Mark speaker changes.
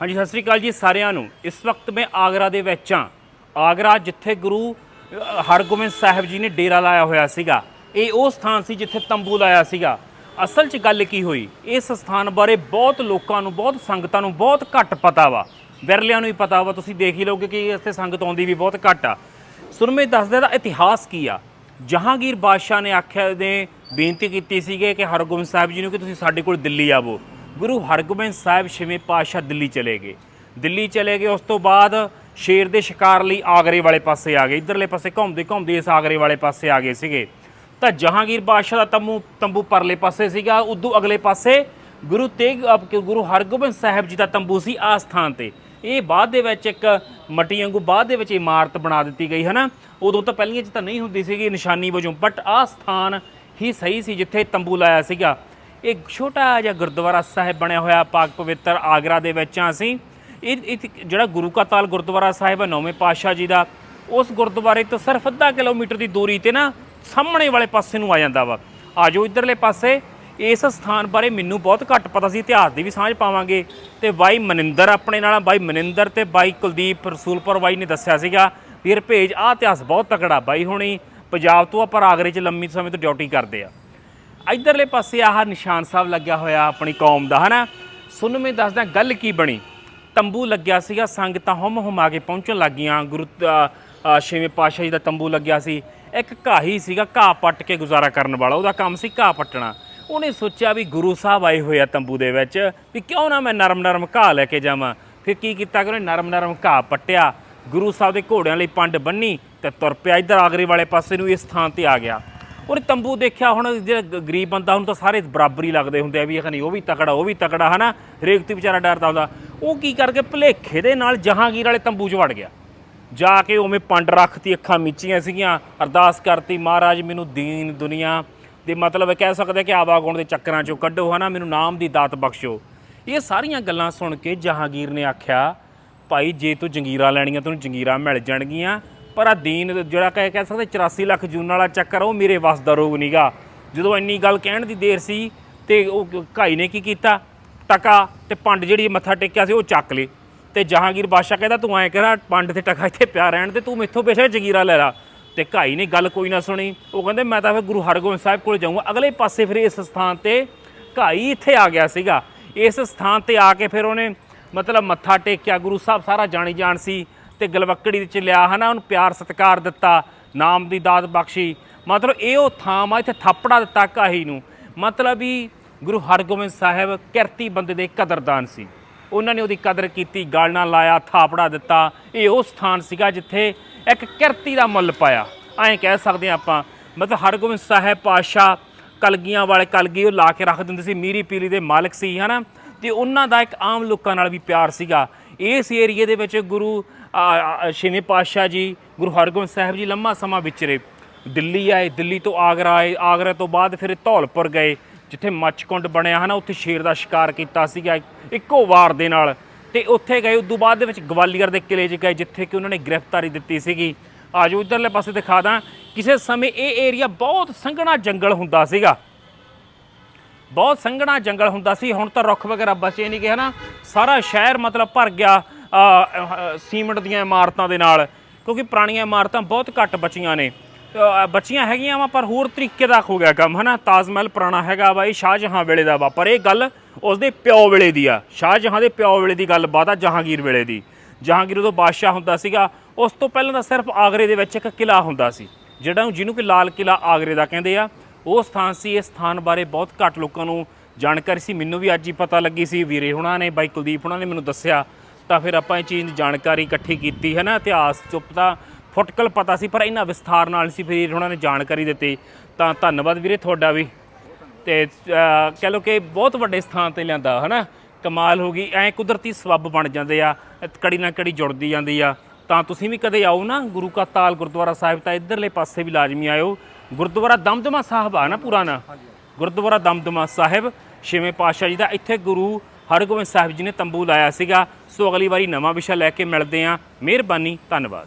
Speaker 1: ਹਾਂਜੀ, ਸਤਿ ਸ੍ਰੀ ਅਕਾਲ ਜੀ ਸਾਰਿਆਂ ਨੂੰ। ਇਸ ਵਕਤ ਮੈਂ ਆਗਰਾ ਦੇ ਵਿੱਚ ਹਾਂ। ਆਗਰਾ ਜਿੱਥੇ ਗੁਰੂ ਹਰਗੋਬਿੰਦ ਸਾਹਿਬ ਜੀ ਨੇ ਡੇਰਾ ਲਾਇਆ ਹੋਇਆ ਸੀਗਾ। ਇਹ ਉਹ ਸਥਾਨ ਸੀ ਜਿੱਥੇ ਤੰਬੂ ਲਾਇਆ ਸੀਗਾ। ਅਸਲ 'ਚ ਗੱਲ ਕੀ ਹੋਈ? ਇਸ ਸਥਾਨ ਬਾਰੇ ਬਹੁਤ ਲੋਕਾਂ ਨੂੰ, ਬਹੁਤ ਸੰਗਤਾਂ ਨੂੰ ਬਹੁਤ ਘੱਟ ਪਤਾ ਵਾ। ਵਿਰਲਿਆਂ ਨੂੰ ਹੀ ਪਤਾ ਵਾ। ਤੁਸੀਂ ਦੇਖ ਹੀ ਲਓਗੇ ਕਿ ਇੱਥੇ ਸੰਗਤ ਆਉਂਦੀ ਵੀ ਬਹੁਤ ਘੱਟ ਆ। ਸੁਰਮੇ ਦੱਸਦੇ ਦਾ ਇਤਿਹਾਸ ਕੀ ਆ? ਜਹਾਂਗੀਰ ਬਾਦਸ਼ਾਹ ਨੇ ਆਖਿਆ ਦੇ ਬੇਨਤੀ ਕੀਤੀ ਸੀਗੇ ਕਿ ਹਰਗੋਬਿੰਦ ਸਾਹਿਬ ਜੀ ਨੂੰ ਕਿ ਤੁਸੀਂ ਸਾਡੇ ਕੋਲ ਦਿੱਲੀ ਆਵੋ। ਗੁਰੂ ਹਰਗੋਬਿੰਦ ਸਾਹਿਬ ਛੇਵੇਂ ਪਾਤਸ਼ਾਹ ਦਿੱਲੀ ਚਲੇ ਗਏ। ਦਿੱਲੀ ਚਲੇ ਗਏ, ਉਸ ਤੋਂ ਬਾਅਦ ਸ਼ੇਰ ਦੇ ਸ਼ਿਕਾਰ ਲਈ ਆਗਰੇ ਵਾਲੇ ਪਾਸੇ ਆ ਗਏ। ਇਧਰਲੇ ਪਾਸੇ ਘੁੰਮਦੇ ਘੁੰਮਦੇ ਇਸ ਆਗਰੇ ਵਾਲੇ ਪਾਸੇ ਆ ਗਏ ਸੀਗੇ। ਤਾਂ ਜਹਾਂਗੀਰ ਬਾਦਸ਼ਾਹ ਦਾ ਤੰਬੂ ਤੰਬੂ ਪਰਲੇ ਪਾਸੇ ਸੀਗਾ, ਉਦੋਂ ਅਗਲੇ ਪਾਸੇ ਗੁਰੂ ਤੇਗ ਗੁਰੂ ਹਰਗੋਬਿੰਦ ਸਾਹਿਬ ਜੀ ਦਾ ਤੰਬੂ ਸੀ ਆ ਸਥਾਨ ਤੇ। ਇਹ ਬਾਅਦ ਦੇ ਵਿੱਚ ਇੱਕ ਮਟੀ ਵਾਂਗੂ ਬਾਅਦ ਦੇ ਵਿੱਚ ਇਮਾਰਤ ਬਣਾ ਦਿੱਤੀ ਗਈ ਹੈ ਨਾ ਉਦੋਂ ਤਾਂ ਪਹਿਲੀਆਂ 'ਚ ਤਾਂ ਨਹੀਂ ਹੁੰਦੀ ਸੀਗੀ ਨਿਸ਼ਾਨੀ ਵਜੋਂ ਬਟ ਆ ਸਥਾਨ ਹੀ ਸਹੀ ਸੀ ਜਿੱਥੇ ਤੰਬੂ ਲਾਇਆ ਸੀਗਾ। ਇਹ ਛੋਟਾ ਜਿਹਾ ਗੁਰਦੁਆਰਾ ਸਾਹਿਬ ਬਣਿਆ ਹੋਇਆ ਪਾਕ ਪਵਿੱਤਰ ਆਗਰਾ ਦੇ ਵਿੱਚ ਆ ਅਸੀਂ। ਇਹ ਇਹ ਜਿਹੜਾ ਗੁਰੂ ਕਾ ਤਾਲ ਗੁਰਦੁਆਰਾ ਸਾਹਿਬ ਹੈ, ਨੌਵੇਂ ਪਾਤਸ਼ਾਹ ਜੀ ਦਾ, ਉਸ ਗੁਰਦੁਆਰੇ ਤੋਂ ਸਿਰਫ ਅੱਧਾ ਕਿਲੋਮੀਟਰ ਦੀ ਦੂਰੀ ਤੇ ਨਾ ਸਾਹਮਣੇ ਵਾਲੇ ਪਾਸੇ ਨੂੰ ਆ ਜਾਂਦਾ ਵਾ। ਆਜੋ ਇਧਰਲੇ ਪਾਸੇ, ਇਸ ਸਥਾਨ ਬਾਰੇ ਮੈਨੂੰ ਬਹੁਤ ਘੱਟ ਪਤਾ ਸੀ, ਇਤਿਹਾਸ ਦੀ ਵੀ ਸਾਂਝ ਪਾਵਾਂਗੇ। ਤੇ ਬਾਈ ਮਨਿੰਦਰ ਆਪਣੇ ਨਾਲ ਬਾਈ ਮਨਿੰਦਰ ਤੇ ਬਾਈ ਕੁਲਦੀਪ ਰਸੂਲਪੁਰ ਬਾਈ ਨੇ ਦੱਸਿਆ ਸੀਗਾ ਵੀਰ ਭੇਜ ਆਹ ਇਤਿਹਾਸ ਬਹੁਤ ਤਕੜਾ, ਬਾਈ ਹੁਣੀ ਪੰਜਾਬ ਤੋਂ ਆ ਪਰ ਆਗਰੇ 'ਚ ਲੰਮੀ ਸਮੇਂ ਤੋਂ ਡਿਊਟੀ ਕਰਦੇ ਆ। ਇਧਰਲੇ ਪਾਸੇ ਆਹ ਨਿਸ਼ਾਨ ਸਾਹਿਬ ਲੱਗਿਆ ਹੋਇਆ ਆਪਣੀ ਕੌਮ ਦਾ, ਹਨਾ? ਸੁਣ ਮੈਂ ਦੱਸਦਾ ਗੱਲ ਕੀ ਬਣੀ? ਤੰਬੂ ਲੱਗਿਆ ਸੀਗਾ, ਸੰਗਤਾਂ ਹਮ ਹਮ ਆ ਕੇ ਪਹੁੰਚਣ ਲੱਗੀਆਂ ਗੁਰੂ ਛੇਵੇਂ ਪਾਤਸ਼ਾਹ ਜੀ ਦਾ ਤੰਬੂ ਲੱਗਿਆ ਸੀ। ਇੱਕ ਘਾਹੀ ਸੀਗਾ, ਘਾਹ ਪੱਟ ਕੇ ਗੁਜ਼ਾਰਾ ਕਰਨ ਵਾਲਾ, ਉਹਦਾ ਕੰਮ ਸੀ ਘਾਹ ਪੱਟਣਾ। ਉਹਨੇ ਸੋਚਿਆ ਵੀ ਗੁਰੂ ਸਾਹਿਬ ਆਏ ਹੋਏ ਆ ਤੰਬੂ ਦੇ ਵਿੱਚ, ਵੀ ਕਿਉਂ ਨਾ ਮੈਂ ਨਰਮ ਨਰਮ ਘਾਹ ਲੈ ਕੇ ਜਾਵਾਂ? ਫਿਰ ਕੀ ਕੀਤਾ ਕਿ ਉਹਨੇ ਨਰਮ ਨਰਮ ਘਾਹ ਪੱਟਿਆ। ਗੁਰੂ ਸਾਹਿਬ ਦੇ ਘੋੜਿਆਂ ਲਈ ਪੰਡ ਬੰਨੀ ਤੇ ਤੁਰ ਪਿਆ। ਇੱਧਰ ਆਗਰੇ ਵਾਲੇ ਪਾਸੇ ਨੂੰ ਇਸ ਥਾਂ ਤੇ ਆ ਗਿਆ। ਉਹਨੇ ਤੰਬੂ ਦੇਖਿਆ ਹੁਣ ਜਿਹੜਾ ਗਰੀਬ ਬੰਦਾ ਹੁਣ ਤਾਂ ਸਾਰੇ ਬਰਾਬਰ ਹੀ ਲੱਗਦੇ ਹੁੰਦੇ ਆ ਵੀ ਇਹ ਨਹੀਂ, ਉਹ ਵੀ ਤਕੜਾ, ਉਹ ਵੀ ਤਕੜਾ, ਹਨਾ? ਹਰੇਕ ਤੇ ਵਿਚਾਰਾ ਡਰਦਾ ਹੁੰਦਾ। ਉਹ ਕੀ ਕਰਕੇ ਭਲੇਖੇ ਦੇ ਨਾਲ ਜਹਾਂਗੀਰ ਵਾਲੇ ਤੰਬੂ 'ਚ ਵੜ ਗਿਆ। ਜਾ ਕੇ ਉਵੇਂ ਪੰਡ ਰੱਖਤੀ, ਅੱਖਾਂ ਮੀਚੀਆਂ ਸੀਗੀਆਂ, ਅਰਦਾਸ ਕਰਤੀ, ਮਹਾਰਾਜ, ਮੈਨੂੰ ਦੀਨ ਦੁਨੀਆ ਦੇ ਮਤਲਬ ਕਹਿ ਸਕਦੇ ਕਿ ਆਵਾਗੁਣ ਦੇ ਚੱਕਰਾਂ 'ਚੋਂ ਕੱਢੋ, ਹਨਾ? ਮੈਨੂੰ ਨਾਮ ਦੀ ਦਾਤ ਬਖਸ਼ੋ। ਇਹ ਸਾਰੀਆਂ ਗੱਲਾਂ ਸੁਣ ਕੇ ਜਹਾਂਗੀਰ ਨੇ ਆਖਿਆ, ਭਾਈ, ਜੇ ਤੂੰ ਜੰਗੀਰਾਂ ਲੈਣੀਆਂ, ਤੈਨੂੰ ਜੰਗੀਰਾਂ ਮਿਲ ਜਾਣਗੀਆਂ ਪਰ ਆ ਦੀਨ ਜਿਹੜਾ ਕਹਿ ਕਹਿ ਸਕਦੇ 84 ਲੱਖ ਜੂਨ ਵਾਲਾ ਚੱਕਰ ਉਹ ਮੇਰੇ ਵੱਸ ਦਾ ਰੋਗ ਨਹੀਂਗਾ ਜਦੋਂ ਇੰਨੀ ਗੱਲ ਕਹਿਣ ਦੀ ਦੇਰ ਸੀ ਤੇ ਉਹ ਘਾਈ ਨੇ ਕੀ ਕੀਤਾ? ਟਕਾ ਤੇ ਪੰਡ ਜਿਹੜੀ ਮੱਥਾ ਟੇਕਿਆ ਸੀ, ਉਹ ਚੱਕ ਲੇ। ਤੇ ਜਹਾਂਗੀਰ ਬਾਦਸ਼ਾਹ ਕਹਿੰਦਾ, ਤੂੰ ਐਂ ਕਰਾ, ਪੰਡ ਤੇ ਟਕਾ ਇੱਥੇ ਪਿਆ ਰਹਿਣ ਤੇ ਤੂੰ ਮੈਥੋਂ ਬੇਸ਼ੱਕ ਜਗੀਰਾ ਲੈ ਲਾ। ਤੇ ਘਾਈ ਨੇ ਗੱਲ ਕੋਈ ਨਾ ਸੁਣੀ। ਉਹ ਕਹਿੰਦੇ, ਮੈਂ ਤਾਂ ਫਿਰ ਗੁਰੂ ਹਰਗੋਬਿੰਦ ਸਾਹਿਬ ਕੋਲ ਜਾਊਂਗਾ। ਅਗਲੇ ਪਾਸੇ ਫਿਰ ਇਸ ਸਥਾਨ ਤੇ ਘਾਈ ਇੱਥੇ ਆ ਗਿਆ ਸੀਗਾ। ਇਸ ਸਥਾਨ ਤੇ ਆ ਕੇ ਫਿਰ ਉਹਨੇ ਮਤਲਬ ਮੱਥਾ ਟੇਕਿਆ। ਗੁਰੂ ਸਾਹਿਬ ਸਾਰਾ ਜਾਣੀ ਜਾਣ ਸੀ। ਤੇ ਗਲਵੱਕੜੀ ਵਿੱਚ ਲਿਆ ਹਨਾ, ਉਹਨੂੰ ਪਿਆਰ ਸਤਿਕਾਰ ਦਿੱਤਾ, ਨਾਮ ਦੀ ਦਾਤ ਬਖਸ਼ੀ। ਮਤਲਬ ਇਹ ਉਹ ਥਾਂ ਆ ਇੱਥੇ ਥਾਪੜਾ ਦਿੱਤਾ ਕਾਹੀ ਨੂੰ। ਮਤਲਬ ਵੀ ਗੁਰੂ ਹਰਗੋਬਿੰਦ ਸਾਹਿਬ ਕਿਰਤੀ ਬੰਦੇ ਦੇ ਕਦਰਦਾਨ ਸੀ। ਉਹਨਾਂ ਨੇ ਉਹਦੀ ਕਦਰ ਕੀਤੀ ਗਲ ਨਾਲ ਲਾਇਆ, ਥਾਪੜਾ ਦਿੱਤਾ। ਇਹ ਉਹ ਸਥਾਨ ਸੀਗਾ ਜਿੱਥੇ ਇੱਕ ਕਿਰਤੀ ਦਾ ਮੁੱਲ ਪਾਇਆ। ਐਂ ਕਹਿ ਸਕਦੇ ਹਾਂ ਆਪਾਂ। ਮਤਲਬ ਹਰਗੋਬਿੰਦ ਸਾਹਿਬ ਪਾਤਸ਼ਾਹ ਕਲਗੀਆਂ ਵਾਲੇ ਕਲਗੀ ਉਹ ਲਾ ਕੇ ਰੱਖ ਦਿੰਦੇ ਸੀ, ਮੀਰੀ ਪੀਲੀ ਦੇ ਮਾਲਕ ਸੀ, ਹਨਾ। ਤੇ ਉਹਨਾਂ ਦਾ ਇੱਕ ਆਮ ਲੋਕਾਂ ਨਾਲ ਵੀ ਪਿਆਰ ਸੀਗਾ। ਇਸ ਏਰੀਏ ਦੇ ਵਿੱਚ ਗੁਰੂ ਛੇਵੇਂ ਪਾਤਸ਼ਾਹ ਜੀ, ਗੁਰੂ ਹਰਗੋਬਿੰਦ ਸਾਹਿਬ ਜੀ ਲੰਮਾ ਸਮਾਂ ਵਿਚਰੇ ਦਿੱਲੀ ਆਏ, ਦਿੱਲੀ ਤੋਂ ਆਗਰਾ ਆਏ, ਆਗਰਾ ਤੋਂ ਬਾਅਦ ਫਿਰ ਧੌਲਪੁਰ ਗਏ, ਜਿੱਥੇ ਮੱਛਕੁੰਡ ਬਣਿਆ ਹਨਾ, ਉੱਥੇ ਸ਼ੇਰ ਦਾ ਸ਼ਿਕਾਰ ਕੀਤਾ ਸੀਗਾ ਇੱਕੋ ਵਾਰ ਦੇ ਨਾਲ। ਤੇ ਉੱਥੇ ਗਏ, ਉਦੋਂ ਬਾਅਦ ਦੇ ਵਿੱਚ ਗਵਾਲੀਅਰ ਦੇ ਕਿਲੇ 'ਚ ਗਏ, ਜਿੱਥੇ ਕਿ ਉਹਨਾਂ ਨੇ ਗ੍ਰਿਫਤਾਰੀ ਦਿੱਤੀ ਸੀਗੀ। ਆਜੋ ਇਧਰਲੇ ਪਾਸੇ ਦਿਖਾ ਦਾਂ, ਕਿਸੇ ਸਮੇਂ ਇਹ ਏਰੀਆ ਬਹੁਤ ਸੰਘਣਾ ਜੰਗਲ ਹੁੰਦਾ ਸੀਗਾ। ਬਹੁਤ ਸੰਘਣਾ ਜੰਗਲ ਹੁੰਦਾ ਸੀ, ਹੁਣ ਤਾਂ ਰੁੱਖ ਵਗੈਰਾ ਬਚੇ ਨਹੀਂ ਗਏ ਹਨਾ। ਸਾਰਾ ਸ਼ਹਿਰ ਮਤਲਬ ਭਰ ਗਿਆ। ਸੀਮਿੰਟ ਦੀਆਂ ਇਮਾਰਤਾਂ ਦੇ ਨਾਲ, ਕਿਉਂਕਿ ਪੁਰਾਣੀਆਂ ਇਮਾਰਤਾਂ ਬਹੁਤ ਘੱਟ ਬਚੀਆਂ ਨੇ। ਬੱਚੀਆਂ ਹੈਗੀਆਂ ਵਾ, ਪਰ ਹੋਰ ਤਰੀਕੇ ਦਾ ਹੋ ਗਿਆ ਕੰਮ, ਹਨਾ? ਤਾਜ ਮਹਿਲ ਪੁਰਾਣਾ ਹੈਗਾ ਵਾ, ਇਹ ਸ਼ਾਹਜਹਾਂ ਵੇਲੇ ਦਾ ਵਾ, ਪਰ ਇਹ ਗੱਲ ਉਸਦੇ ਪਿਓ ਵੇਲੇ ਦੀ ਆ। ਸ਼ਾਹਜਹਾਂ ਦੇ ਪਿਓ ਵੇਲੇ ਦੀ ਗੱਲ ਬਾਤ ਆ, ਜਹਾਂਗੀਰ ਵੇਲੇ ਦੀ। ਜਹਾਂਗੀਰ ਉਦੋਂ ਬਾਦਸ਼ਾਹ ਹੁੰਦਾ ਸੀਗਾ, ਉਸ ਤੋਂ ਪਹਿਲਾਂ ਤਾਂ ਸਿਰਫ ਆਗਰੇ ਦੇ ਵਿੱਚ ਇੱਕ ਕਿਲਾ ਹੁੰਦਾ ਸੀ, ਜਿਹੜਾ ਜਿਹਨੂੰ ਕਿ ਲਾਲ ਕਿਲਾ ਆਗਰੇ ਦਾ ਕਹਿੰਦੇ ਆ। ਉਹ ਸਥਾਨ ਸੀ ਇਸ ਸਥਾਨ ਬਾਰੇ ਬਹੁਤ ਘੱਟ ਲੋਕਾਂ ਨੂੰ ਜਾਣਕਾਰੀ ਸੀ। ਮੈਨੂੰ ਵੀ ਅੱਜ ਹੀ ਪਤਾ ਲੱਗੀ ਸੀ, ਵੀਰੇ ਹੁਣਾਂ ਨੇ, ਬਾਈ ਕੁਲਦੀਪ ਹੁਣਾਂ ਨੇ ਮੈਨੂੰ ਦੱਸਿਆ। ਤਾਂ ਫਿਰ ਆਪਾਂ ਇਹ ਚੀਜ਼ ਦੀ ਜਾਣਕਾਰੀ ਇਕੱਠੀ ਕੀਤੀ ਹੈ ਨਾ ਇਤਿਹਾਸ ਚੁੱਪ ਤਾਂ ਫੁਟਕਲ ਪਤਾ ਸੀ ਪਰ ਇਹਨਾਂ ਵਿਸਥਾਰ ਨਾਲ ਸੀ ਫਿਰ ਉਹਨਾਂ ਨੇ ਜਾਣਕਾਰੀ ਦਿੱਤੀ। ਤਾਂ ਧੰਨਵਾਦ ਵੀਰੇ ਤੁਹਾਡਾ ਵੀ। ਤੇ ਅਹ, ਕਹਿ ਲਓ ਕਿ ਬਹੁਤ ਵੱਡੇ ਸਥਾਨ ਤੇ ਲਿਆਂਦਾ ਹਨਾ? ਕਮਾਲ ਹੋ ਗਈ ਐ ਕੁਦਰਤੀ ਸਬੱਬ ਬਣ ਜਾਂਦੇ ਆ ਕੜੀ ਨਾ ਕੜੀ ਜੁੜਦੀ ਜਾਂਦੀ ਆ। ਤਾਂ ਤੁਸੀਂ ਵੀ ਕਦੇ ਆਓ ਨਾ ਗੁਰੂ ਕਾ ਤਾਲ ਗੁਰਦੁਆਰਾ ਸਾਹਿਬ ਤਾਂ ਇਧਰਲੇ ਪਾਸੇ ਵੀ ਲਾਜ਼ਮੀ ਆਇਓ। ਗੁਰਦੁਆਰਾ ਦਮਦਮਾ ਸਾਹਿਬ ਆ ਨਾ ਪੁਰਾਣਾ ਗੁਰਦੁਆਰਾ ਦਮਦਮਾ ਸਾਹਿਬ ਛੇਵੇਂ ਪਾਤਸ਼ਾਹ ਜੀ ਦਾ ਇੱਥੇ ਗੁਰੂ ਹਰਗੋਬਿੰਦ ਸਾਹਿਬ ਜੀ ਨੇ ਤੰਬੂ ਲਾਇਆ ਸੀਗਾ। ਸੋ ਅਗਲੀ ਵਾਰੀ ਨਵਾਂ ਵਿਸ਼ਾ ਲੈ ਕੇ ਮਿਲਦੇ ਆਂ ਮਿਹਰਬਾਨੀ, ਧੰਨਵਾਦ।